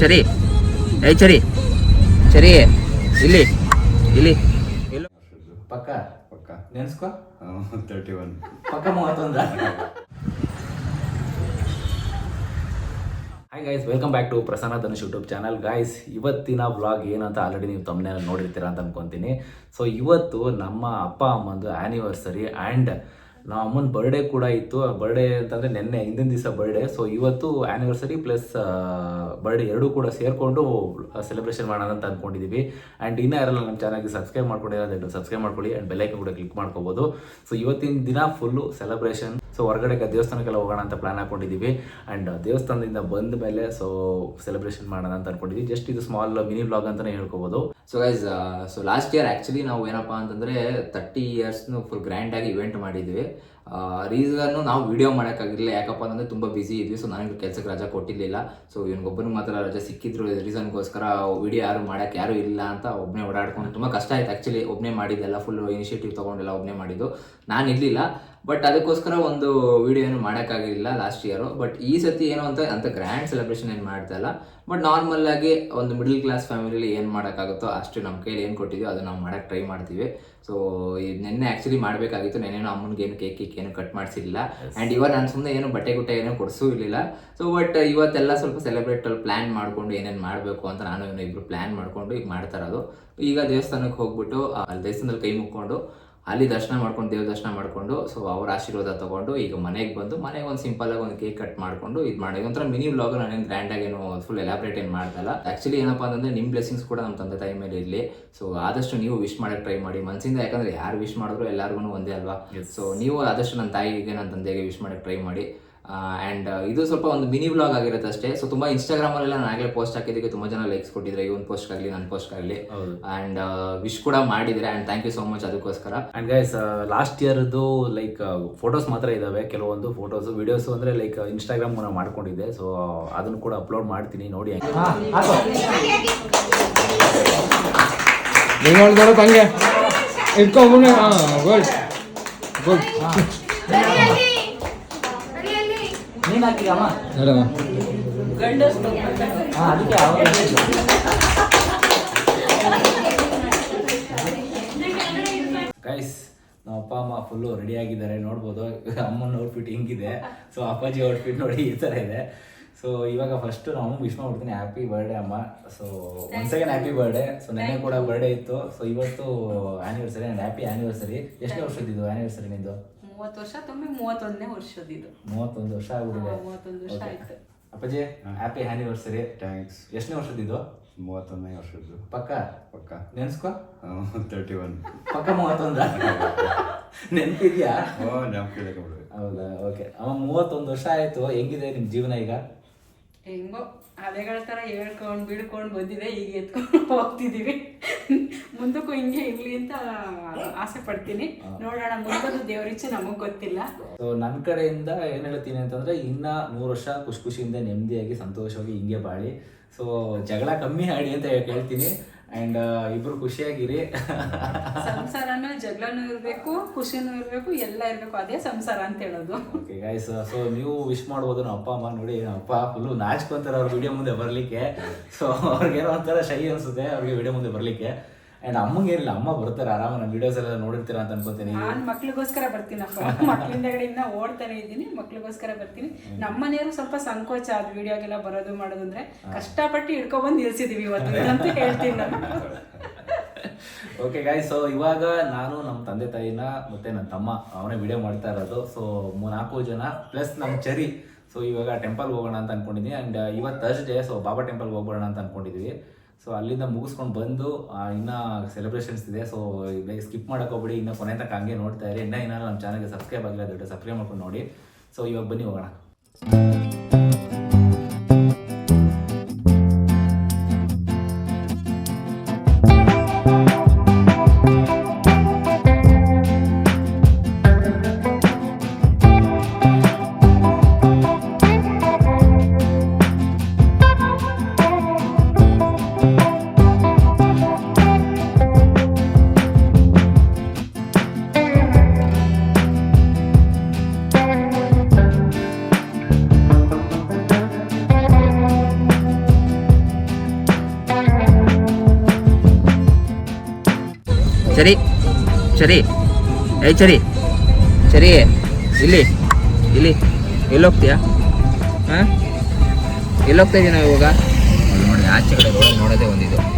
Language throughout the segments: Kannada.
ಚರಿ. ಏ ಚರಿ. ಚರಿ. ಇಲ್ಲಿ. ಇಲ್ಲಿ. ಪಕ್ಕ. ಪಕ್ಕ. ನೆನ್ಸ್ಕೊ. ತರ್ಟಿ ಒನ್ ಪಕ್ಕ ಮೂವತ್ತೊಂದ. Hi guys welcome back to Prasanna Dhanush YouTube channel guys ಇವತ್ತಿನ ವ್ಲಾಗ್ ಏನಂತ ಆಲ್ರೆಡಿ ನೀವು ತಮ್ಮನೇ ನೋಡಿರ್ತೀರ ಅಂತ ಅನ್ಕೊಂತೀನಿ. ಸೊ ಇವತ್ತು ನಮ್ಮ ಅಪ್ಪ ಅಮ್ಮಂದು ಆ್ಯನಿವರ್ಸರಿ ಆ್ಯಂಡ್ ನಮ್ಮ ಅಮ್ಮನ ಬರ್ಡೇ ಕೂಡ ಇತ್ತು. ಬರ್ಡೇ ಅಂತಂದರೆ ನಿನ್ನೆ, ಹಿಂದಿನ ದಿವಸ ಬರ್ಡೇ ಸೊ ಇವತ್ತು ಆ್ಯನಿವರ್ಸರಿ ಪ್ಲಸ್ ಬರ್ಡೇ ಎರಡೂ ಕೂಡ ಸೇರಿಕೊಂಡು ಸೆಲೆಬ್ರೇಷನ್ ಮಾಡೋಣ ಅಂತ ಅಂದ್ಕೊಂಡಿದ್ದೀವಿ ಆ್ಯಂಡ್ ಇನ್ನೂ ಯಾರಲ್ಲ ನಮ್ಮ ಚಾನಲ್ಗೆ ಸಬ್ಸ್ಕ್ರೈಬ್ ಮಾಡ್ಕೊಂಡಿರೋದು ಸಬ್ಸ್ಕ್ರೈಬ್ ಮಾಡ್ಕೊಳ್ಳಿ. ಆ್ಯಂಡ್ ಬೆಲ್ಲೈಕನ್ ಕೂಡ ಕ್ಲಿಕ್ ಮಾಡ್ಕೋಬೋದು. ಸೊ ಇವತ್ತಿನ ದಿನ ಫುಲ್ಲು ಸೆಲೆಬ್ರೇಷನ್ ಸೊ ಹೊರಗಡೆ ದೇವಸ್ಥಾನಕ್ಕೆಲ್ಲ ಹೋಗೋಣ ಅಂತ ಪ್ಲಾನ್ ಹಾಕೊಂಡಿದ್ದೀವಿ ಆ್ಯಂಡ್ ದೇವಸ್ಥಾನದಿಂದ ಬಂದ ಮೇಲೆ ಸೊ ಸೆಲೆಬ್ರೇಷನ್ ಮಾಡೋಣ ಅಂತ ಅನ್ಕೊಂಡಿದ್ವಿ. ಜಸ್ಟ್ ಇದು ಸ್ಮಾಲ್ ಮಿನಿ ಬ್ಲಾಗ್ ಅಂತಲೇ ಹೇಳ್ಕೊಬೋದು. So guys so last year actually ನಾವು ಏನಪ್ಪ ಅಂತಂದರೆ ತರ್ಟಿ ಇಯರ್ಸ್ನು ಫುಲ್ ಗ್ರ್ಯಾಂಡಾಗಿ ಇವೆಂಟ್ ಮಾಡಿದ್ವಿ. ರೀಸನ್ನು ನಾವು ವಿಡಿಯೋ ಮಾಡೋಕ್ಕಾಗಿರಲಿಲ್ಲ. ಯಾಕಪ್ಪ ಅಂತಂದರೆ ತುಂಬ ಬ್ಯುಸಿ ಇದ್ವಿ. ಸೊ ನನಗೆ ಕೆಲಸಕ್ಕೆ ರಜಾ ಕೊಟ್ಟಿರಲಿಲ್ಲ. ಸೊ ಇವನಿಗೊಬ್ಬನಿಗೆ ಮಾತ್ರ ರಜಾ ಸಿಕ್ಕಿದ್ರು. ರೀಸನ್ಗೋಸ್ಕರ ವಿಡಿಯೋ ಯಾರು ಮಾಡೋಕ್ಕೆ ಯಾರು ಇಲ್ಲ ಅಂತ ಒಬ್ಬನೇ ಓಡಾಡ್ಕೊಂಡು, ತುಂಬ ಕಷ್ಟ ಆಯ್ತು ಆ್ಯಕ್ಚುಲಿ ಒಬ್ಬನೇ ಮಾಡಿದ್ದೆಲ್ಲ ಫುಲ್ ಇನಿಷಿಯೇಟಿವ್ ತೊಗೊಂಡೆಲ್ಲ ಒಬ್ಬನೇ ಮಾಡಿದ್ದು. ನಾನು ಇರಲಿಲ್ಲ. ಬಟ್ ಅದಕ್ಕೋಸ್ಕರ ಒಂದು ವಿಡಿಯೋ ಏನು ಮಾಡೋಕ್ಕಾಗಿಲ್ಲ ಲಾಸ್ಟ್ ಇಯರು ಬಟ್ ಈ ಸತಿ ಏನು ಅಂತ ಅಂತ ಗ್ರ್ಯಾಂಡ್ ಸೆಲೆಬ್ರೇಷನ್ ಏನು ಮಾಡ್ತಾ ಇಲ್ಲ. ಬಟ್ ನಾರ್ಮಲ್ ಆಗಿ ಒಂದು ಮಿಡಲ್ ಕ್ಲಾಸ್ ಫ್ಯಾಮಿಲಿಲಿ ಏನು ಮಾಡೋಕ್ಕಾಗುತ್ತೋ ಅಷ್ಟು ನಮ್ಮ ಕೈಲಿ ಏನು ಕೊಟ್ಟಿದ್ದೀವಿ ಅದನ್ನು ನಾವು ಮಾಡೋಕ್ಕೆ ಟ್ರೈ ಮಾಡ್ತೀವಿ. ಸೊ ನಿನ್ನೆ ಆ್ಯಕ್ಚುಲಿ ಮಾಡಬೇಕಾಗಿತ್ತು. ನೆನ್ನೇನು ಅಮ್ಮನಿಗೆ ಏನು ಕೇಕ್ ಕೇಕ್ ಏನು ಕಟ್ ಮಾಡಿಸಿಲ್ಲ. ಆ್ಯಂಡ್ ಇವಾಗ ನಾನು ಸುಮ್ಮನೆ ಏನು ಬಟ್ಟೆ ಗುಟ್ಟೆ ಏನೂ ಕೊಡಿಸೂ ಇರಲಿಲ್ಲ. ಸೊ ಬಟ್ ಇವತ್ತೆಲ್ಲ ಸ್ವಲ್ಪ ಸೆಲೆಬ್ರೇಟಲ್ಲಿ ಪ್ಲ್ಯಾನ್ ಮಾಡಿಕೊಂಡು ಏನೇನು ಮಾಡಬೇಕು ಅಂತ ನಾನು ಇಬ್ಬರು ಪ್ಲ್ಯಾನ್ ಮಾಡಿಕೊಂಡು ಈಗ ಮಾಡ್ತಾ ಇರೋದು. ಈಗ ದೇವಸ್ಥಾನಕ್ಕೆ ಹೋಗ್ಬಿಟ್ಟು ಅಲ್ಲಿ ದೇವಸ್ಥಾನದಲ್ಲಿ ಕೈ ಮುಕ್ಕೊಂಡು ಅಲ್ಲಿ ದರ್ಶನ ಮಾಡ್ಕೊಂಡು ದೇವ್ರ ದರ್ಶನ ಮಾಡಿಕೊಂಡು ಸೊ ಅವ್ರ ಆಶೀರ್ವಾದ ತಗೊಂಡು ಈಗ ಮನೆಗೆ ಬಂದು ಮನೆಗೆ ಒಂದು ಸಿಂಪಲ್ ಆಗಿ ಒಂದು ಕೇಕ್ ಕಟ್ ಮಾಡಿಕೊಂಡು ಇದು ಮಾಡಿ. ಒಂಥರ ಮಿನಿ ವ್ಲಾಗ್ ನಾನೇನು ಗ್ರ್ಯಾಂಡ್ ಆಗಿ ಏನು ಫುಲ್ ಎಲಾಬ್ರೇಟ್ ಏನು ಮಾಡ್ದಲ್ಲ. ಆ್ಯಕ್ಚುಲಿ ಏನಪ್ಪ ಅಂತಂದರೆ ನಿಮ್ಮ ಬ್ಲೆಸಿಂಗ್ಸ್ ಕೂಡ ನಮ್ಮ ತಂದೆ ತಾಯಿ ಮೇಲೆ ಇರಲಿ. ಸೊ ಆದಷ್ಟು ನೀವು ವಿಶ್ ಮಾಡಕ್ಕೆ ಟ್ರೈ ಮಾಡಿ. ಮನಸ್ಸಿಂದ ಯಾಕಂದ್ರೆ ಯಾರು ವಿಶ್ ಮಾಡಿದ್ರು ಎಲ್ಲರಿಗೂ ಒಂದೇ ಅಲ್ವಾ? ಸೊ ನೀವು ಆದಷ್ಟು ನನ್ನ ತಾಯಿಗೆ ನನ್ನ ತಂದೆಗೆ ವಿಶ್ ಮಾಡಕ್ಕೆ ಟ್ರೈ ಮಾಡಿ. ಆ್ಯಂಡ್ ಇದು ಸ್ವಲ್ಪ ಒಂದು ಮಿನಿ ವ್ಲಾಗ್ ಆಗಿರುತ್ತೆ ಅಷ್ಟೇ. ಸೊ ತುಂಬ ಇನ್ಸ್ಟಾಗ್ರಾಮಲ್ಲೆಲ್ಲ ನಾನು ಆಗಲೇ ಪೋಸ್ಟ್ ಹಾಕಿದ್ದಕ್ಕೆ ತುಂಬ ಜನ ಲೈಕ್ಸ್ ಕೊಟ್ಟಿದ್ರೆ ಇವನ್ ಪೋಸ್ಟ್ ಆಗಲಿ ನನ್ನ ಪೋಸ್ಟ್ ಆಗಲಿ ಹೌದು. ಆ್ಯಂಡ್ ವಿಶ್ ಕೂಡ ಮಾಡಿದ್ರೆ and thank you so much ಅದಕ್ಕೋಸ್ಕರ. ಆ್ಯಂಡ್ ಗೈಸ್ ಲಾಸ್ಟ್ ಇಯರ್ದು ಲೈಕ್ ಫೋಟೋಸ್ ಮಾತ್ರ ಇದ್ದಾವೆ ಕೆಲವೊಂದು ಫೋಟೋಸ್ ವಿಡಿಯೋಸ್ ಅಂದ್ರೆ ಲೈಕ್ ಇನ್ಸ್ಟಾಗ್ರಾಮ್ ನಾನು ಮಾಡ್ಕೊಂಡಿದ್ದೆ. ಸೊ ಅದನ್ನು ಕೂಡ ಅಪ್ಲೋಡ್ ಮಾಡ್ತೀನಿ ನೋಡಿ. ನೀವು ಹೇಳ್ದಾರ ತಂಗೆ ಇಟ್ಕೊಂಡ್ಬಿಡಿ ಹಾಂ ಗುಡ್ ಗುಡ್ ನೀನು ಹಾಕಿದಮ್ಮ ನೋಡಮ್ಮ ಹಾಂ ಅದಕ್ಕೆ ಗೈಸ್ ನಮ್ಮ ಅಪ್ಪ ಅಮ್ಮ ಫುಲ್ಲು ರೆಡಿ ಆಗಿದ್ದಾರೆ ನೋಡ್ಬೋದು. ಅಮ್ಮನ ಔಟ್ಫಿಟ್ ಹಿಂಗಿದೆ. ಸೊ ಅಪ್ಪಾಜಿ ಔಟ್ಫಿಟ್ ನೋಡಿ ಈ ಥರ ಇದೆ. ಸೊ ಇವಾಗ ಫಸ್ಟ್ ನಾವು ವಿಶ್ ಮಾಡ್ಬಿಡ್ತೀನಿ ಹ್ಯಾಪಿ ಬರ್ಡೇ ಅಮ್ಮ. So one second happy birthday so ನೆನ್ನೆ ಕೂಡ ಬರ್ಡೇ ಇತ್ತು. ಸೊ ಇವತ್ತು ಆ್ಯನಿವರ್ಸರಿ ಆ್ಯಂಡ್ ಹ್ಯಾಪಿ ಆ್ಯನಿವರ್ಸರಿ ಎಷ್ಟು ವರ್ಷದಿದ್ದು ಆ್ಯನಿವರ್ಸರಿ ನಿಂದು? ಮೂವತ್ತು ವರ್ಷ ತುಂಬಿ ಮೂವತ್ತೊಂದನೇ ವರ್ಷದಿದು ಮೂವತ್ತೊಂದು ವರ್ಷ ಆಗ್ಬಿಟ್ಟಿದೆ ಮೂವತ್ತೊಂದು ವರ್ಷ Okay. ಆಯ್ತು. ಅಪ್ಪಾಜಿ ಹ್ಯಾಪಿ ಆನಿವರ್ಸರಿ ಥ್ಯಾಂಕ್ಸ್ ಎಷ್ಟನೇ ವರ್ಷದಿದ್ದು ಮೂವತ್ತೊಂದನೇ ವರ್ಷದ್ದು. ಪಕ್ಕ? ಪಕ್ಕ. ನೆನ್ಸ್ಕೊ. ತರ್ಟಿ ಒನ್ ಪಕ್ಕ ಮೂವತ್ತೊಂದ. ನೆನ್ಪಿದ್ಯಾ? ಓ ಹೌದಾ? ಓಕೆ ಅವ ಮೂವತ್ತೊಂದು ವರ್ಷ ಆಯ್ತು. ಹೆಂಗಿದೆ ನಿಮ್ ಜೀವನ ಈಗ? ಹೆಂಗೋ ಅಲೆಗಳ ತರ ಹೇಳ್ಕೊಂಡು ಬಿಡ್ಕೊಂಡ್ ಬಂದಿದೆ ಈಗ ಎತ್ಕೊಂಡು ಹೋಗ್ತಿದೀವಿ. ಮುಂದಕ್ಕೂ ಹಿಂಗೆ ಇರಲಿ ಅಂತ ಆಸೆ ಪಡ್ತೀನಿ. ನೋಡೋಣ ಮುಂದದ್ದು ದೇವರಿಚ್ಛೆ ನಮಗ್ ಗೊತ್ತಿಲ್ಲ. ಸೊ ನನ್ನ ಕಡೆಯಿಂದ ಏನ್ ಹೇಳ್ತೀನಿ ಅಂತಂದ್ರೆ ಇನ್ನ ನೂರು ವರ್ಷ ಖುಷಿ ಖುಷಿಯಿಂದ ನೆಮ್ಮದಿಯಾಗಿ ಸಂತೋಷವಾಗಿ ಹಿಂಗೆ ಬಾಳಿ. ಸೊ ಜಗಳ ಕಮ್ಮಿ ಆಡಿ ಅಂತ ಹೇಳ್ತೀನಿ ಅಂಡ್ ಇಬ್ರು ಖುಷಿಯಾಗಿರಿ. ಸಂಸಾರನೂ ಜಗಳನೂ ಇರ್ಬೇಕು ಖುಷಿನೂ ಇರಬೇಕು ಎಲ್ಲ ಇರಬೇಕು. ಅದೇ ಸಂಸಾರ ಅಂತ ಹೇಳೋದು. ಓಕೆ ಗೈಸ್ ಸೊ ನೀವು ವಿಶ್ ಮಾಡ್ಬೋದು ನಮ್ಮ ಅಪ್ಪ ಅಮ್ಮ ನೋಡಿ ನಮ್ಮ ಅಪ್ಪ ಫುಲ್ಲು ನಾಚ್ಕೊಂತಾರೆ ಅವ್ರ ವಿಡಿಯೋ ಮುಂದೆ ಬರಲಿಕ್ಕೆ. ಸೊ ಅವ್ರಿಗೇನೋ ಒಂಥರ ಶೈ ಅನ್ಸುತ್ತೆ ಅವ್ರಿಗೆ ವಿಡಿಯೋ ಮುಂದೆ ಬರಲಿಕ್ಕೆ. ಆ್ಯಂಡ್ ಅಮ್ಮಂಗೆ ಇರಲಿಲ್ಲ ಅಮ್ಮ ಬರ್ತಾರೆ ಆರಾಮ ನಮ್ಮ ವಿಡಿಯೋಸ್ ಎಲ್ಲ ನೋಡಿರ್ತೀರ ಅಂತ ಅನ್ಕೋತೀನಿ. ನಾನು ಮಕ್ಳಿಗೋಸ್ಕರ ಬರ್ತೀನಪ್ಪ. ಮಕ್ಳಿಂದಗಡೆಯಿಂದ ಓಡ್ತಾನೆ ಇದ್ದೀನಿ ಮಕ್ಳಿಗೋಸ್ಕರ ಬರ್ತೀನಿ. ನಮ್ಮನೆಯವರು ಸ್ವಲ್ಪ ಸಂಕೋಚ ಅದು ವಿಡಿಯೋಗೆಲ್ಲ ಬರೋದು ಮಾಡೋದು ಅಂದ್ರೆ ಕಷ್ಟಪಟ್ಟು ಹಿಡ್ಕೊಬಂದು ನಿಲ್ಸಿದೀವಿ ಇವತ್ತು ಅಂತ ಹೇಳ್ತೀನಿ ನಾನು. ಓಕೆ ಗಾಯ್ ಸೊ ಇವಾಗ ನಾನು ನಮ್ಮ ತಂದೆ ತಾಯಿನ ಮತ್ತೆ ನನ್ನ ತಮ್ಮ ಅವನೇ ವಿಡಿಯೋ ಮಾಡ್ತಾ ಇರೋದು. ಸೊ ನಾಲ್ಕು ಜನ ಪ್ಲಸ್ ನಮ್ಮ ಚರಿ. ಸೊ ಇವಾಗ ಟೆಂಪಲ್ಗೆ ಹೋಗೋಣ ಅಂತ ಅನ್ಕೊಂಡಿದ್ದೀನಿ ಆ್ಯಂಡ್ ಇವತ್ತು ಥರ್ಸ್ಡೇ ಸೊ ಬಾಬಾ ಟೆಂಪಲ್ಗೆ ಹೋಗ್ಬೋಣ ಅಂತ ಅನ್ಕೊಂಡಿದ್ವಿ. ಸೊ ಅಲ್ಲಿಂದ ಮುಗಿಸ್ಕೊಂಡು ಬಂದು ಇನ್ನೂ ಸೆಲೆಬ್ರೇಷನ್ಸ್ ಇದೆ. ಸೊ ಸ್ಕಿಪ್ ಮಾಡೋಕೆ ಹೋಗ್ಬಿಡಿ. ಇನ್ನು ಕೊನೆ ತನಕ ಹಂಗೆ ನೋಡ್ತಾ ಇರಿ. ಇನ್ನ ಏನಾದ್ರು ನಮ್ಮ ಚಾನಲ್ಗೆ ಸಬ್ಸ್ಕ್ರೈಬ್ ಆಗಿಲ್ಲ, ದೊಡ್ಡ ಸಬ್ಸ್ಕ್ರೈಬ್ ಮಾಡ್ಕೊಂಡು ನೋಡಿ. ಸೊ ಇವಾಗ ಬನ್ನಿ ಹೋಗೋಣ. ಸರಿ ಸರಿ. ಏಯ್, ಸರಿ. ಸರಿ, ಇಲ್ಲಿ ಇಲ್ಲಿ, ಎಲ್ಲೋಗ್ತೀಯಾ? ಹಾಂ? ಎಲ್ಲಿ ಹೋಗ್ತಾ ನಾವು ಇವಾಗ? ನೋಡಿ, ಆಚೆ ಕಡೆ ನೋಡೋದೇ ಒಂದಿದು.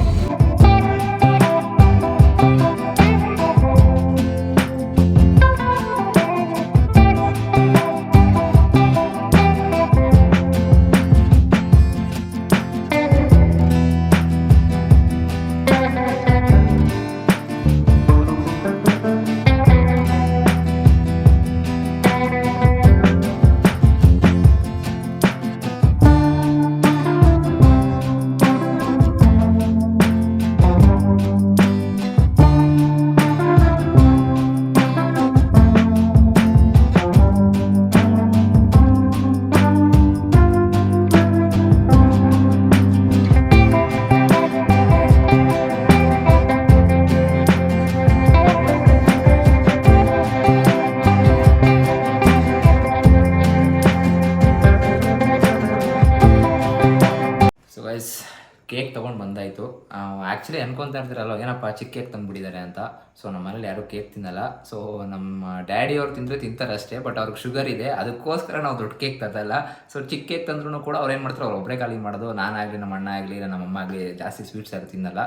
ಆ್ಯಕ್ಚುಲಿ ಅನ್ಕೊತಾ ಇರ್ತೀರಲ್ಲ ಏನಪ್ಪ ಚಿಕ್ಕ ಕೇಕ್ ತಂದುಬಿಟ್ಟಿದ್ದಾರೆ ಅಂತ. ಸೊ ನಮ್ಮ ಮನೇಲಿ ಯಾರೂ ಕೇಕ್ ತಿನ್ನಲ್ಲ. ಸೊ ನಮ್ಮ ಡ್ಯಾಡಿ ಅವ್ರು ತಿಂದರೆ ತಿಂತಾರೆ ಅಷ್ಟೇ ಬಟ್ ಅವ್ರಿಗೆ ಶುಗರ್ ಇದೆ. ಅದಕ್ಕೋಸ್ಕರ ನಾವು ದೊಡ್ಡ ಕೇಕ್ ತರಲ್ಲ ಸೊ ಚಿಕ್ಕ ಕೇಕ್ ತಂದ್ರೂ ಕೂಡ ಅವ್ರು ಏನು ಮಾಡ್ತಾರೆ, ಅವ್ರು ಒಬ್ಬರೇ ಖಾಲಿ ಮಾಡೋದು. ನಾನಾಗಲಿ, ನಮ್ಮ ಅಣ್ಣ ಆಗಲಿ ನಮ್ಮ ಅಮ್ಮ ಆಗಲಿ ಜಾಸ್ತಿ ಸ್ವೀಟ್ಸ್ ಯಾರು ತಿನ್ನಲ್ಲ.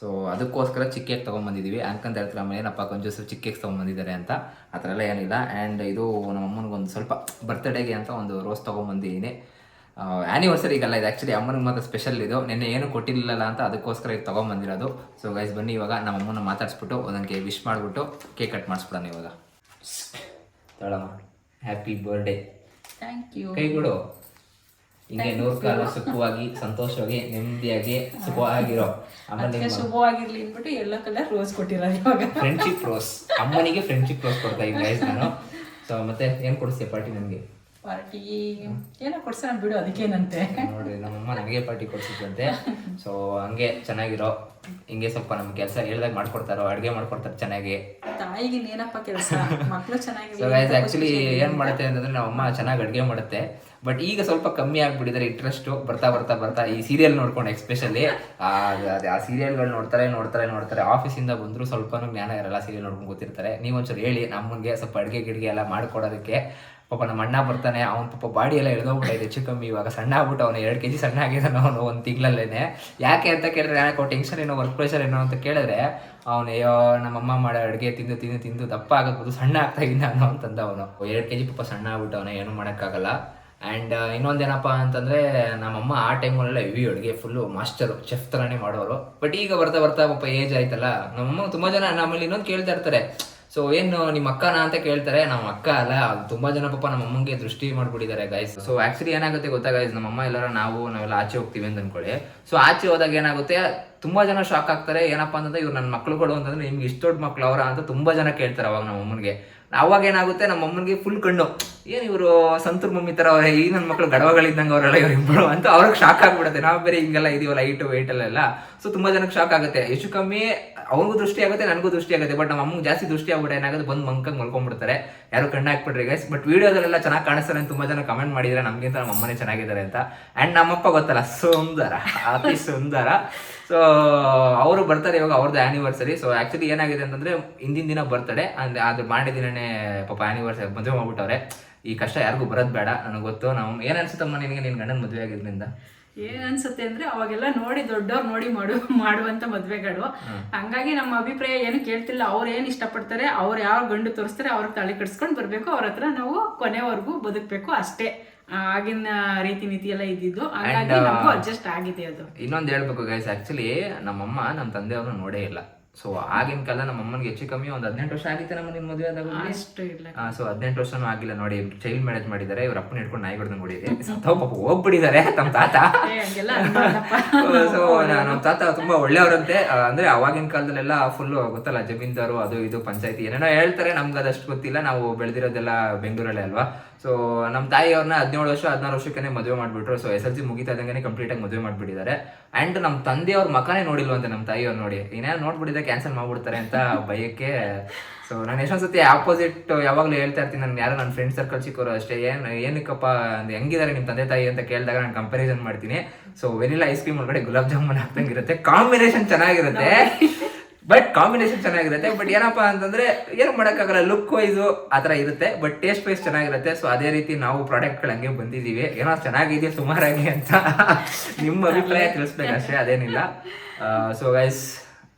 ಸೊ ಅದಕ್ಕೋಸ್ಕರ ಚಿಕ್ಕ ಕೇಕ್ ತೊಗೊಂಬಂದಿದ್ದೀವಿ ಅಂಕಂತ ಹೇಳ್ತಾರೆ ನಮ್ಮ ಏನಪ್ಪ ಕೊಂಚ ಚಿಕ್ಕ ಕೇಕ್ಸ್ ತೊಗೊಂಬಂದಿದ್ದಾರೆ ಅಂತ. ಆ ಥರ ಎಲ್ಲ ಏನಿಲ್ಲ. ಆ್ಯಂಡ್ ಇದು ನಮ್ಮ ಅಮ್ಮನಿಗೆ ಒಂದು ಸ್ವಲ್ಪ ಬರ್ತ್ಡೇಗೆ ಅಂತ ಒಂದು ರೋಸ್ ತೊಗೊಂಬಂದಿದ್ದೀನಿ. ಆ್ಯನಿವರ್ಸರಿಗಲ್ಲ ಇದು ಆ್ಯಕ್ಚುಲಿ ಅಮ್ಮನಿಗೆ ಮಾತ್ರ ಸ್ಪೆಷಲ್ ಇದು. ನಿನ್ನೆ ಏನು ಕೊಟ್ಟಿರಲಿಲ್ಲ ಅಂತ ಅದಕ್ಕೋಸ್ಕರ ಇದು ತೊಗೊಂಬಂದಿರೋದು. ಸೊ ಗೈಸ್ ಬನ್ನಿ ಇವಾಗ ನಮ್ಮ ಅಮ್ಮನ ಮಾತಾಡಿಸ್ಬಿಟ್ಟು ಒಂದೊಂದು ವಿಶ್ ಮಾಡಿಬಿಟ್ಟು ಕೇಕ್ ಕಟ್ ಮಾಡಿಸ್ಬಿಡೋಣ ಇವಾಗ. ತಳಮ್ಮ ಹ್ಯಾಪಿ ಬರ್ಡೇ ಥ್ಯಾಂಕ್ ಯು ಕೈ ಕೊಡು. ಹಿಂಗೆ ನೂರು ಕಾಲ ಸುಖವಾಗಿ ಸಂತೋಷವಾಗಿ ನೆಮ್ಮದಿಯಾಗಿ ಸುಖವಾಗಿರೋ ಆಮೇಲೆ ಶುಭವಾಗಿರ್ಲಿ ಅಂದ್ಬಿಟ್ಟು ಎಲ್ಲ ಕಲರ್ ರೋಸ್ ಕೊಟ್ಟಿರೋ ಇವಾಗ. ಫ್ರೆಂಡ್ಶಿಪ್ ರೋಸ್ ಅಮ್ಮನಿಗೆ ಫ್ರೆಂಡ್ಶಿಪ್ ರೋಸ್ ಕೊಡ್ತಾ ಇದ್ದೀನಿ ಗೈಸ್ ನಾನು. ಸೊ ಮತ್ತೆ ಏನು ಕೊಡಿಸ್ತೀಯ ಪಾರ್ಟಿ ನನಗೆ ಪಾರ್ಟಿ. ಏನೋ ಕೊಡ್ಸೋಣ ಬಿಡು ಅದಕ್ಕೇನಂತೆ. ನೋಡಿ ನಮ್ಮಮ್ಮ ನನಗೆ ಪಾರ್ಟಿ ಕೊಡ್ಸಿದ್ದಂತೆ ಸೊ ಹಂಗೆ ಚೆನ್ನಾಗಿರೋ ಹಿಂಗೆ ಸ್ವಲ್ಪ ನಮ್ಮ ಕೆಲಸ ಹೇಳ್ದಾಗ ಮಾಡ್ಕೊಡ್ತಾರೋ ಅಡುಗೆ ಮಾಡ್ಕೊಡ್ತಾರೆ ಚೆನ್ನಾಗಿ. ತಾಯಿಗೆ ಏನಪ್ಪ ಕೆಲಸ ಮಕ್ಳು ಸೊ ಚೆನ್ನಾಗಿರ್ಲಿ ಗೈಸ್ ಆ್ಯಕ್ಚುಲಿ ಏನು ಮಾಡುತ್ತೆ ಅಂತಂದ್ರೆ ನಮ್ಮಮ್ಮ ಚೆನ್ನಾಗಿ ಅಡುಗೆ ಮಾಡುತ್ತೆ. ಬಟ್ ಈಗ ಸ್ವಲ್ಪ ಕಮ್ಮಿ ಆಗ್ಬಿಟ್ಟಿದ್ದಾರೆ ಇಂಟ್ರೆಸ್ಟು ಬರ್ತಾ ಬರ್ತಾ ಬರ್ತಾ ಈ ಸೀರಿಯಲ್ ನೋಡ್ಕೊಂಡು ಎಕ್ಸ್ಪೆಷಲಿ ಆ ಸೀರಿಯಲ್ಗಳು ನೋಡ್ತಾರೆ ನೋಡ್ತಾರೆ ನೋಡ್ತಾರೆ. ಆಫೀಸಿಂದ ಬಂದ್ರು ಸ್ವಲ್ಪನೂ ಜ್ಞಾನ ಇರಲ್ಲ ಸೀರಿಯಲ್ ನೋಡ್ಕೊಂಡು ಗೊತ್ತಿರ್ತಾರೆ ನೀವೊಂದ್ಸಲ ಹೇಳಿ ನಮ್ಮಂಗೆ ಸ್ವಲ್ಪ ಅಡುಗೆ ಗಿಡ್ಗೆ ಎಲ್ಲ ಮಾಡ್ಕೊಡೋದಕ್ಕೆ. ಪಾಪ ನಮ್ಮ ಅಣ್ಣ ಬರ್ತಾನೆ, ಅವ್ನ ಪಾಪ ಬಾಡಿ ಎಲ್ಲ ಇಳ್ದೋಗ್ಬಿಟ್ಟೈತೆ ಹೆಚ್ಚು ಕಮ್ಮಿ. ಇವಾಗ ಸಣ್ಣ ಆಗ್ಬಿಟ್ಟು ಅವನು ಎರಡು ಕೆ ಜಿ ಸಣ್ಣ ಆಗಿದ್ದಾನೆ ಅವನು ಒಂದು ತಿಂಗಳಲ್ಲೇನೆ. ಯಾಕೆ ಅಂತ ಕೇಳಿದ್ರೆ ಯಾಕೆ ಟೆನ್ಷನ್ ಏನೋ ವರ್ಕ್ ಪ್ರೆಷರ್ ಏನೋ ಅಂತ ಕೇಳಿದ್ರೆ, ಅವನು, ಅಯ್ಯೋ, ನಮ್ಮಮ್ಮ ಮಾಡೋ ಅಡುಗೆ ತಿಂದು ತಿಂದು ತಿಂದು ದಪ್ಪ ಆಗಬಹುದು, ಸಣ್ಣ ಆಗ್ತಾ ಇದ್ದ ಅನ್ನೋ ಅಂತಂದ ಅವನು. ಎರಡು ಕೆ ಜಿ ಪಾಪ ಸಣ್ಣ ಆಗ್ಬಿಟ್ಟು ಅವನು, ಏನು ಮಾಡೋಕ್ಕಾಗಲ್ಲ. ಆ್ಯಂಡ್ ಇನ್ನೊಂದೇನಪ್ಪ ಅಂತಂದರೆ, ನಮ್ಮಮ್ಮ ಆ ಟೈಮಲ್ಲೆಲ್ಲ ಹೆವಿ ಅಡುಗೆ ಫುಲ್ಲು ಮಾಸ್ಟರು ಚೆಫ್ ಥರನೇ ಮಾಡೋರು. ಬಟ್ ಈಗ ಬರ್ತಾ ಬರ್ತಾ ಪಾಪ ಏಜ್ ಆಯ್ತಲ್ಲ, ನಮ್ಮಮ್ಮ ತುಂಬ ಜನ ನಮ್ಮಲ್ಲಿ ಇನ್ನೊಂದು ಕೇಳ್ತಾ ಇರ್ತಾರೆ. ಸೊ ಏನು ನಿಮ್ಮ ಅಕ್ಕನ ಅಂತ ಕೇಳ್ತಾರೆ, ನಮ್ಮ ಅಕ್ಕ ಅಲ್ಲ ತುಂಬಾ ಜನ ಪಾಪ ನಮ್ಮ ಅಮ್ಮಂಗೆ ದೃಷ್ಟಿ ಮಾಡ್ಬಿಟ್ಟಿದ್ದಾರೆ ಗೈಸ್ ಸೊ ಆಕ್ಚುಲಿ ಏನಾಗುತ್ತೆ ಗೊತ್ತಾ ಗೈಸ್ ನಮ್ಮ ಅಮ್ಮ ಎಲ್ಲರ ನಾವು, ನಾವೆಲ್ಲ ಆಚೆ ಹೋಗ್ತೀವಿ ಅಂತ ಅನ್ಕೊಳ್ಳಿ. ಸೊ ಆಚೆ ಹೋದಾಗ ಏನಾಗುತ್ತೆ, ತುಂಬಾ ಜನ ಶಾಕ್ ಆಗ್ತಾರೆ. ಏನಪ್ಪಾ ಅಂತಂದ್ರೆ, ಇವ್ರು ನನ್ನ ಮಕ್ಳುಗಳು ಅಂತಂದ್ರೆ, ನಿಮ್ಗೆ ಇಷ್ಟು ದೊಡ್ಡ ಮಕ್ಳು ಅವರ ಅಂತ ತುಂಬಾ ಜನ ಕೇಳ್ತಾರೆ ಅವಾಗ ನಮ್ಮ ಅಮ್ಮನಿಗೆ. ಅವಾಗ ಏನಾಗುತ್ತೆ, ನಮ್ಮ ಅಮ್ಮನಿಗೆ ಫುಲ್ ಕಣ್ಣು, ಏನ್ ಇವರು ಸಂತೂರ್ ಮಮ್ಮಿ ತರ ಅವ್ರೆ, ಈ ನನ್ನ ಮಕ್ಳು ಗಡವಗಳಿದ್ದಂಗೆ ಅವರೆಲ್ಲ ಇವ್ರು ಇಬ್ಬರು ಅಂತ ಅವ್ರಿಗೆ ಶಾಕ್ ಆಗ್ಬಿಡುತ್ತೆ. ನಾವು ಬೇರೆ ಹಿಂಗೆಲ್ಲ ಇದೀವಲ್ಲ ಐಟು ವೆಯ್ಟ್ ಅಲ್ಲೆಲ್ಲ. ಸೊ ತುಂಬಾ ಜನಕ್ಕೆ ಶಾಕ್ ಆಗುತ್ತೆ. ಹೆಚ್ಚು ಕಮ್ಮಿ ಅವ್ರಿಗೂ ದೃಷ್ಟಿ ಆಗುತ್ತೆ, ನನಗೂ ದೃಷ್ಟಿ ಆಗುತ್ತೆ. ಬಟ್ ನಮ್ಮ ಅಮ್ಮಗೆ ಜಾಸ್ತಿ ದೃಷ್ಟಿ ಆಗ್ಬಿಟ್ಟು ಏನಾಗುತ್ತೆ? ಬಂದು ಮಂಕಂಗ್ ಮಲ್ಕೊಂಡ್ಬಿಡ್ತಾರೆ. ಯಾರು ಕಣ್ಣು ಹಾಕ್ಬಿಟ್ರಿ ಗೈಸ್ ಬಟ್ ವಿಡಿಯೋದಲ್ಲೆಲ್ಲ ಚೆನ್ನಾಗಿ ಕಾಣಿಸ್ತಾರೆ ಅಂತ ತುಂಬಾ ಜನ ಕಮೆಂಟ್ ಮಾಡಿದ್ರೆ ನಮ್ಗಿಂತ ನಮ್ಮ ಅಮ್ಮನೇ ಚೆನ್ನಾಗಿದ್ದಾರೆ ಅಂತ. ಅಂಡ್ ನಮ್ಮಪ್ಪ ಗೊತ್ತಲ್ಲ. ಸುಂದರ. ಅತಿ ಸುಂದರ. ಸೊ ಅವರು ಬರ್ತಾರೆ ಇವಾಗ ಅವ್ರದ್ದು ಆನಿವರ್ಸರಿ ಸೊ ಆಕ್ಚುಲಿ ಏನಾಗಿದೆ ಅಂತಂದ್ರೆ, ಹಿಂದಿನ ದಿನ ಬರ್ತಡೆ ಅಂದ್ರೆ ಅದು ಮಾಡಿದ ದಿನನೇ ಪಾಪ ಆನಿವರ್ಸರಿ ಮದುವೆ ಮಾಡ್ಬಿಟ್ಟವ್ರೆ. ಈ ಕಷ್ಟ ಯಾರಿಗೂ ಬರೋದು ಬೇಡ. ನನಗೆ ಗೊತ್ತು. ನಾವು, ಏನ್ ಅನ್ಸುತ್ತಮ್ಮ ನಿನಗೆ? ನಿನ್ ಗಂಡನ ಮದುವೆ ಆಗಿದ್ರಿಂದ. ಏನ್ ಅನ್ಸುತ್ತೆ ಅಂದ್ರೆ ಅವಾಗೆಲ್ಲ ನೋಡಿ ದೊಡ್ಡವ್ರು ನೋಡಿ ಮಾಡು ಮಾಡುವಂತ ಮದ್ವೆಗಳು. ಹಂಗಾಗಿ ನಮ್ಮ ಅಭಿಪ್ರಾಯ ಏನು ಕೇಳ್ತಿಲ್ಲ. ಅವ್ರು ಏನ್ ಇಷ್ಟಪಡ್ತಾರೆ ಅವ್ರು ಯಾವ ಗಂಡು ತೋರಿಸ್ತಾರೆ ಅವ್ರ ತಲೆ ಕಟ್ಸ್ಕೊಂಡ್ ಬರ್ಬೇಕು. ಅವ್ರ ಹತ್ರ ನಾವು ಕೊನೆವರೆಗೂ ಬದುಕ್ಬೇಕು ಅಷ್ಟೇ. ಆಗಿನ ರೀತಿ ನೀತಿ ಎಲ್ಲ ಇದ್ದಿದ್ದು ಹಾಗಾಗಿ ನಮಗೂ ಅಡ್ಜಸ್ಟ್ ಆಗಿದೆ ಅದು. ಇನ್ನೊಂದು ಹೇಳ್ಬೇಕು ಗೈಸ್ ಆಕ್ಚುಲಿ ನಮ್ಮಮ್ಮ ನಮ್ಮ ತಂದೆಯವ್ರನ್ನ ನೋಡೇ ಇಲ್ಲ. ಸೊ ಆಗಿನ ಕಾಲ ನಮ್ಮ ಅಮ್ಮನಿಗೆ ಹೆಚ್ಚು ಕಮ್ಮಿ ಒಂದು ಹದಿನೆಂಟು ವರ್ಷ ಆಗಿತ್ತು ನಮ್ಮ ನಿಮ್ಮ ಮದುವೆ ಆದಾಗ ಅಷ್ಟು ಇಲ್ಲ. ಸೊ ಹದಿನೆಂಟು ವರ್ಷನೂ ಆಗಿಲ್ಲ ನೋಡಿ ಚೈಲ್ಡ್ ಮ್ಯಾರೇಜ್ ಮಾಡಿದ್ದಾರೆ ಇವ್ರ ಅಪ್ಪನ ಹಿಡ್ಕೊಂಡು ನಾಯಿ ಹೊಡಿದೆ ಸತ್ತವ್ ಪಾಪ ಹೋಗ್ಬಿಟ್ಟಿದ್ದಾರೆ ತಮ್ಮ ತಾತ. ಸೊ ನಮ್ಮ ತಾತ ತುಂಬಾ ಒಳ್ಳೆಯವರಂತೆ. ಅಂದ್ರೆ ಅವಾಗಿನ ಕಾಲದಲ್ಲೆಲ್ಲ ಫುಲ್ ಗೊತ್ತಲ್ಲ ಜಮೀನ್ದಾರು ಅದು ಇದು ಪಂಚಾಯತಿ ಏನೇನೋ ಹೇಳ್ತಾರೆ. ನಮ್ಗೆ ಅದಷ್ಟು ಗೊತ್ತಿಲ್ಲ. ನಾವು ಬೆಳೆದಿರೋದೆಲ್ಲ ಬೆಂಗಳೂರಲ್ಲೇ ಅಲ್ವಾ? ಸೊ ನಮ್ಮ ತಾಯಿ ಅವ್ರನ್ನ ಹದಿನೇಳು ವರ್ಷ, ಹದಿನಾರು ವರ್ಷಕ್ಕೆ ಮದುವೆ ಮಾಡಿಬಿಟ್ರು. ಸೊ ಎಸ್ ಎಲ್ ಸಿ ಮುಗಿತಾ ಇದ್ದಂಗೆ ಕಂಪ್ಲೀಟ್ ಆಗಿ ಮದುವೆ ಮಾಡಿಬಿಟ್ಟಿದ್ದಾರೆ. ಅಂಡ್ ನಮ್ಮ ತಂದೆ ಅವ್ರ ಮಕನೇ ನೋಡಿಲ್ವಂತೆ ನಮ್ಮ ತಾಯಿ ಅವ್ರು ನೋಡಿ. ಇನ್ನೇನು ನೋಡ್ಬಿಟ್ಟಿದ್ರೆ ಕ್ಯಾನ್ಸಲ್ ಮಾಡ್ಬಿಡ್ತಾರೆ ಅಂತ ಭಯಕ್ಕೆ. ಸೊ ನಾನು ಎಷ್ಟೊಂದು ಸತಿ ಆಪೋಸಿಟ್ ಯಾವಾಗಲೂ ಹೇಳ್ತಾ ಇರ್ತೀನಿ. ನಾನು ಯಾರೋ ನನ್ನ ಫ್ರೆಂಡ್ ಸರ್ಕಲ್ ಸಿಕ್ಕೋರು ಅಷ್ಟೇ. ಏನು, ಏನಕ್ಕಪ್ಪ ಹೆಂಗಿದ್ದಾರೆ ನಿಮ್ಮ ತಂದೆ ತಾಯಿ ಅಂತ ಕೇಳಿದಾಗ ನಾನು ಕಂಪ್ಯಾರಿಸನ್ ಮಾಡ್ತೀನಿ. ಸೊ ವೆನಿಲಾ ಐಸ್ ಕ್ರೀಮ್ ಒಳಗಡೆ ಗುಲಾಬ್ ಜಾಮೂನ್ ಹಾಕ್ದಂಗಿರುತ್ತೆ ಕಾಂಬಿನೇಷನ್ ಚೆನ್ನಾಗಿರುತ್ತೆ. ಬಟ್ ಕಾಂಬಿನೇಷನ್ ಚೆನ್ನಾಗಿರುತ್ತೆ. ಬಟ್ ಏನಪ್ಪಾ ಅಂತಂದ್ರೆ, ಏನು ಮಾಡೋಕ್ಕಾಗಲ್ಲ. ಲುಕ್ ವೈಸು ಆ ಥರ ಇರುತ್ತೆ. ಬಟ್ ಟೇಸ್ಟ್ ವೈಸ್ ಚೆನ್ನಾಗಿರುತ್ತೆ. ಸೊ ಅದೇ ರೀತಿ ನಾವು ಪ್ರಾಡಕ್ಟ್ಗಳು ಹಂಗೆ ಬಂದಿದ್ದೀವಿ. ಏನೋ ಚೆನ್ನಾಗಿದೆ ಸುಮಾರಾಗಿ ಅಂತ ನಿಮ್ಮ ಅಭಿಪ್ರಾಯ ತಿಳಿಸ್ಬೇಕಷ್ಟೇ, ಅದೇನಿಲ್ಲ. ಸೊ ಗೈಸ್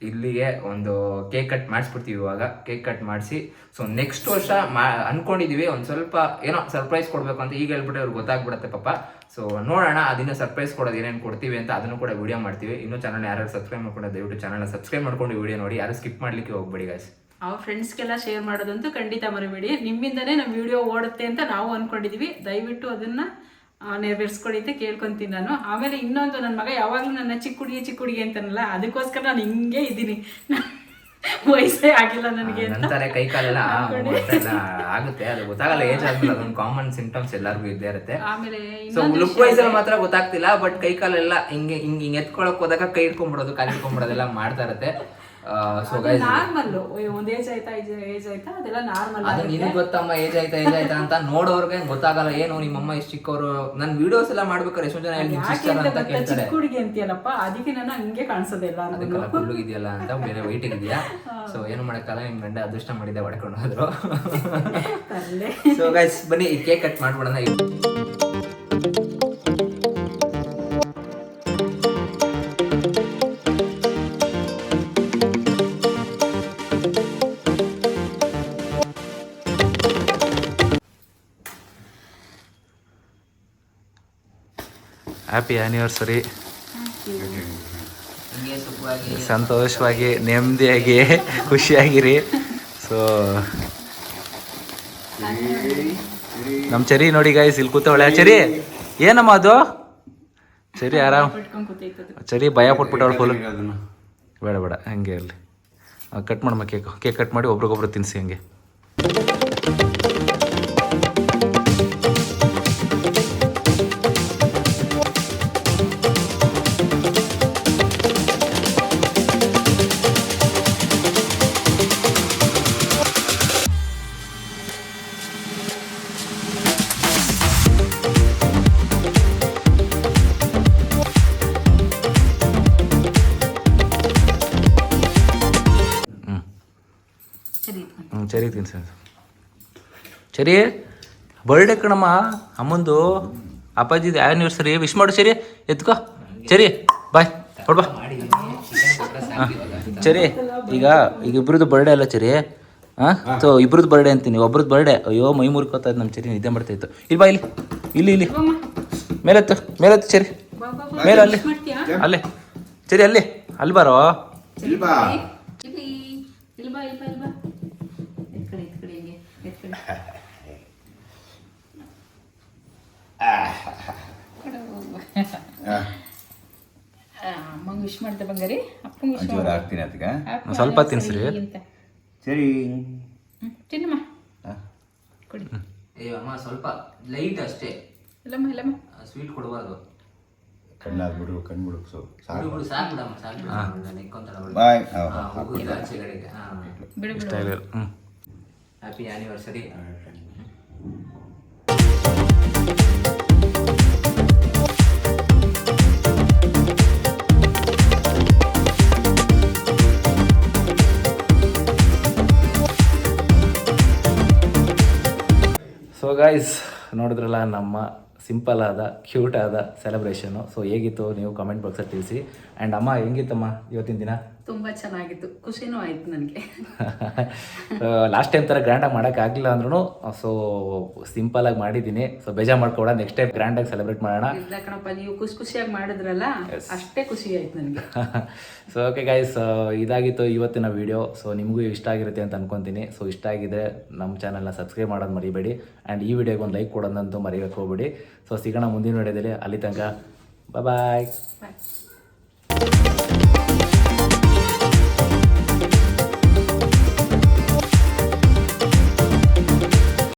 ಇಲ್ಲಿಗೆ ಒಂದು ಕೇಕ್ ಕಟ್ ಮಾಡಿಸ್ಬಿಡ್ತೀವಿ ಇವಾಗ. ಕೇಕ್ ಕಟ್ ಮಾಡಿಸಿ ಸೊ ನೆಕ್ಸ್ಟ್ ವರ್ಷ ಮಾ, ಅನ್ಕೊಂಡಿದೀವಿ, ಒಂದು ಸ್ವಲ್ಪ ಏನೋ ಸರ್ಪ್ರೈಸ್ ಕೊಡಬೇಕು ಅಂತ ಈಗ ಹೇಳ್ಬಿಟ್ಟು ಅವ್ರಿಗೆ ಗೊತ್ತಾಗ್ಬಿಡುತ್ತೆ ಪಾಪ. ಸೊ ನೋಡೋಣ, ಅದನ್ನ ಸರ್ಪ್ರೈಸ್ ಕೊಡೋದು ಏನೇನು ಕೊಡ್ತೀವಿ ಅಂತ ಅದನ್ನು ಕೂಡ ವಿಡಿಯೋ ಮಾಡ್ತೀವಿ. ಇನ್ನೂ ಚಾನಲ್ ಯಾರು ಸಬ್ಸ್ಕ್ರೈಬ್ ಮಾಡ್ಕೊಂಡು ದಯವಿಟ್ಟು ಚಾನಲ್ನ ಸಬ್ಸ್ಕ್ರೈಬ್ ಮಾಡ್ಕೊಂಡು ವಿಡಿಯೋ ನೋಡಿ. ಯಾರು ಸ್ಕಿಪ್ ಮಾಡ್ಲಿಕ್ಕೆ ಹೋಗ್ಬೇಡಿ ಗಾಯ್ಸ್ ಅವ್ರ ಫ್ರೆಂಡ್ಸ್ಗೆಲ್ಲ ಶೇರ್ ಮಾಡೋದಂತೂ ಖಂಡಿತ ಮರಿಬೇಡಿ. ನಿಮ್ಮಿಂದನೇ ನಮ್ಮ ವಿಡಿಯೋ ಓಡುತ್ತೆ ಅಂತ ನಾವು ಅನ್ಕೊಂಡಿದೀವಿ. ದಯವಿಟ್ಟು ಅದನ್ನ ಆ, ನೆರವೇರಿಸ್ಕೊಡಿ ಅಂತ ಕೇಳ್ಕೊಂತೀನಿ ನಾನು. ಆಮೇಲೆ ಇನ್ನೊಂದು ನನ್ನ ಮಗ ಯಾವಾಗಲೂ ನನ್ನ ಚಿಕ್ಕ ಹುಡುಗಿ ಚಿಕ್ಕ ಹುಡುಗಿ ಅಂತಾನಲ್ಲ ಅದಕ್ಕೋಸ್ಕರ ನಾನು ಹಿಂಗೆ ಇದ್ದೀನಿ. ವಯಸ್ಸೇ ಆಗಿಲ್ಲ ನನಗೆ ಕೈ ಕಾಲೆಲ್ಲ ಎಲ್ಲ ಆಗುತ್ತೆ ಅದು ಗೊತ್ತಾಗಲ್ಲ ಏಜ್ ಆದ್ಮೇಲೆ ಅದೊಂದು ಕಾಮನ್ ಸಿಂಟಮ್ಸ್ ಎಲ್ಲರಿಗೂ ಇದ್ದೇ ಇರುತ್ತೆ. ಆಮೇಲೆ ಸೊ ಲುಕ್ ವೈಸ್ ಅಲ್ಲಿ ಮಾತ್ರ ಗೊತ್ತಾಗ್ತಿಲ್ಲ ಬಟ್ ಕೈ ಕಾಲೆಲ್ಲ ಹಿಂಗೆ ಹಿಂಗೆ ಹಿಂಗೆ ಎತ್ಕೊಳಕ್ ಹೋದಾಗ ಕೈ ಇಟ್ಕೊಂಡ್ಬಿಡೋದು ಕಾಲು ಇಟ್ಕೊಂಡ್ಬಿಡೋದೆಲ್ಲ ಮಾಡ್ತಾ ಇರುತ್ತೆ. ಸೊ ಗೈಸ್ ನಾರ್ಮಲ್ ಒಂದ್ ಏಜ್ ಆಯ್ತಾ ಏಜ್ ಆಯ್ತಾ? ಅದೆಲ್ಲ ನಾರ್ಮಲ್ ಅದು ನಿನಗೆ ಗೊತ್ತಮ್ಮ ಏಜ್ ಆಯ್ತಾ ಏಜ್ ಆಯ್ತಾ ಅಂತ ನೋಡೋರ್ಗೆ ಗೊತ್ತಾಗಲ್ಲ. ಏನು ನಿಮ್ಮಮ್ಮ ಎಷ್ಟು ಚಿಕ್ಕವರು ನನ್ ವಿಡಿಯೋಸ್ ಎಲ್ಲ ಮಾಡ್ಬೇಕಾದ್ರೆ ಎಷ್ಟು ಜನ ಅಂತ ಕೇಳ್ತಾರೆ. ಹುಡುಗಿ ಅಂತೀಯಲ್ಲಪ್ಪ ಅದಕ್ಕೆ ನಾನು ಹಂಗೆ ಕಾಣಿಸೋದಿಲ್ಲ ಅದಕ್ಕೆಲ್ಲ ಕುಳ್ಳು ಇದೆಯಲ್ಲ ಅಂತ ಬೇರೆ ವೈಟ್ ಇದೆಯಾ ಸೊ ಏನು ಮಾಡಕ್ಕಲ್ಲ ನಿಮ್ ಗಂಡ ಅದೃಷ್ಟ ಮಾಡಿದೆ ಹೊಡ್ಕೊಂಡು ಹೋದ್ರು. ಸೊ ಗೈಸ್ ಬನ್ನಿ ಈ ಕೇಕ್ ಕಟ್ ಮಾಡ್ಬಿಡೋಣ. ಹ್ಯಾಪಿ ಆ್ಯನಿವರ್ಸರಿ ಸಂತೋಷವಾಗಿ ನೆಮ್ಮದಿಯಾಗಿ ಖುಷಿಯಾಗಿರಿ. ಸೊ ನಮ್ಮ ಚರಿ ನೋಡಿ ಗಾಯ್ಸ್ ಇಲ್ಲಿ ಕೂತವಳೆ. ಚರಿ ಏನಮ್ಮ ಅದು? ಚರಿ ಆರಾಮ್. ಚರಿ ಭಯ ಕೊಟ್ಬಿಟ್ಟವಳು ಫುಲ್ ಬೇಡ ಬೇಡ ಹಂಗೆ ಇರಲಿ. ಕಟ್ ಮಾಡಮ್ಮ ಕೇಕ್ ಕೇಕ್ ಕಟ್ ಮಾಡಿ ಒಬ್ರಿಗೊಬ್ರು ತಿನ್ನಿಸಿ ಹಂಗೆ. ಹ್ಞೂ ಸರಿ ಬರ್ಡೇ ಕಣಮ್ಮ ಅಮ್ಮಂದು ಅಪ್ಪಾಜಿದು ಆ್ಯನಿವರ್ಸರಿ ವಿಶ್ ಮಾಡು ಸರಿ ಎತ್ಕೋ. ಸರಿ ಬಾಯ್ ಹೊಡ್ಬಾ ಹಾಂ ಸರಿ ಈಗ ಈಗ ಇಬ್ರದ್ದು ಬರ್ಡೇ ಅಲ್ಲ ಸರಿ ಹಾಂ ಸೊ ಇಬ್ರದ್ದು ಬರ್ಡೇ ಅಂತೀನಿ. ಒಬ್ರದ್ದು ಬರ್ಡೇ ಅಯ್ಯೋ ಮೈ ಮುರ್ಕೋತಾ ನಮ್ಮ ನಮ್ಮ ಚರಿ ನಿದ್ದೆ ಮಾಡ್ತಾಯಿತ್ತು ಇಲ್ಲಿ ಬಾ ಇಲ್ಲಿ. ಇಲ್ಲಿ ಇಲ್ಲಿ. ಮೇಲೆತ್ತು ಮೇಲೆತ್ತು ಸರಿ ಬಾ ಬಾ ಬಾ ಮೇಲೆ ಅಲ್ಲಿ. ಅಲ್ಲೇ. ಸರಿ ಅಲ್ಲಿ. ಅಲ್ಲಿ ಬಾರೋ. ಅಮ್ಮಂಗ್ ವಿಶ್ ಮಾಡ್ದೆ ಬಂಗಾರಿ ಅಪ್ಪಂಗೆ ವಿಶ್ ಜೋರ ಹಾಕ್ತೀನಿ ಅದಕ್ಕೆ ಸ್ವಲ್ಪ ತಿನ್ಸ್ರಿ. ಸರಿ ತಿನ್ನಮ್ಮ ಕೊಡಿ. ಏ ಅಮ್ಮ ಸ್ವಲ್ಪ ಲೈಟ್ ಅಷ್ಟೇ. ಇಲ್ಲಮ್ಮ ಇಲ್ಲಮ್ಮ. ಸ್ವೀಟ್ ಕೊಡಬಾರ್ದು. ಕಣ್ಣಾಗ್ಬಿಡು ಕಣ್ಬಿಡು ಸೊ ಸಾಕು. ಬಿಡು ಸಾಕು ಬಿಡಮ್ಮ ಸಾಕು ಬಿಡಮ್ಮ. ನೆಕ್ಕೊಂತಾಳ ಅವಳು. ಬಾಯ್. ಹಾ, ಹೋಗು ಆಚೆ ಕಡೆಗೆ. ಬಿಡು ಬಿಡು. ಹ್ಞೂ ಹ್ಯಾಪಿ ಆನಿವರ್ಸರಿ ಸೊ ಗಾಯ್ಸ್ ನೋಡಿದ್ರಲ್ಲ ನಮ್ಮ ಸಿಂಪಲ್ ಆದ ಕ್ಯೂಟ್ ಆದ ಸೆಲೆಬ್ರೇಷನು ಸೊ ಹೇಗಿತ್ತು? ನೀವು ಕಮೆಂಟ್ ಬಾಕ್ಸಲ್ಲಿ ತಿಳಿಸಿ. ಆ್ಯಂಡ್ ಅಮ್ಮ, ಹೆಂಗಿತ್ತಮ್ಮ ಇವತ್ತಿನ ದಿನ? ತುಂಬಾ ಚೆನ್ನಾಗಿತ್ತು. ಖುಷಿನೂ ಆಯ್ತು ನನಗೆ. ಲಾಸ್ಟ್ ಟೈಮ್ ಥರ ಗ್ರ್ಯಾಂಡಾಗಿ ಮಾಡೋಕ್ಕಾಗಲಿಲ್ಲ ಅಂದ್ರೂ ಸೊ ಆಗಿ ಮಾಡಿದ್ದೀನಿ ಸೊ ಬೇಜಾರು ಮಾಡ್ಕೊಡ ನೆಕ್ಸ್ಟ್ ಟೈಮ್ ಗ್ರ್ಯಾಂಡಾಗಿ ಸೆಲೆಬ್ರೇಟ್ ಮಾಡೋಣ. ಇಲ್ಲ ಕಣಪ್ಪ ನೀವು ಖುಷಿ ಖುಷಿಯಾಗಿ ಮಾಡಿದ್ರಲ್ಲ ಅಷ್ಟೇ ಖುಷಿ ಆಯ್ತು ನನಗೆ. ಸೊ ಓಕೆ ಗೈಸ್ ಇದಾಗಿತ್ತು ಇವತ್ತಿನ ವಿಡಿಯೋ ಸೊ ನಿಮಗೂ ಇಷ್ಟ ಆಗಿರುತ್ತೆ ಅಂತ ಅನ್ಕೊತೀನಿ. ಸೊ ಇಷ್ಟ ಆಗಿದ್ರೆ ನಮ್ಮ ಚಾನಲ್ನ ಸಬ್ಸ್ಕ್ರೈಬ್ ಮಾಡೋದು ಮರಿಬೇಡಿ. ಆ್ಯಂಡ್ ಈ ವಿಡಿಯೋಗೆ ಒಂದು ಲೈಕ್ ಕೊಡೋದಂತೂ ಮರಿಬೇಕು ಹೋಗ್ಬೇಡಿ. ಸೊ ಸಿಗೋಣ ಮುಂದಿನ ವಿಡಿಯೋದಲ್ಲಿ ಅಲ್ಲಿ ತನಕ ಬಾಯ್ ಬಾಯ್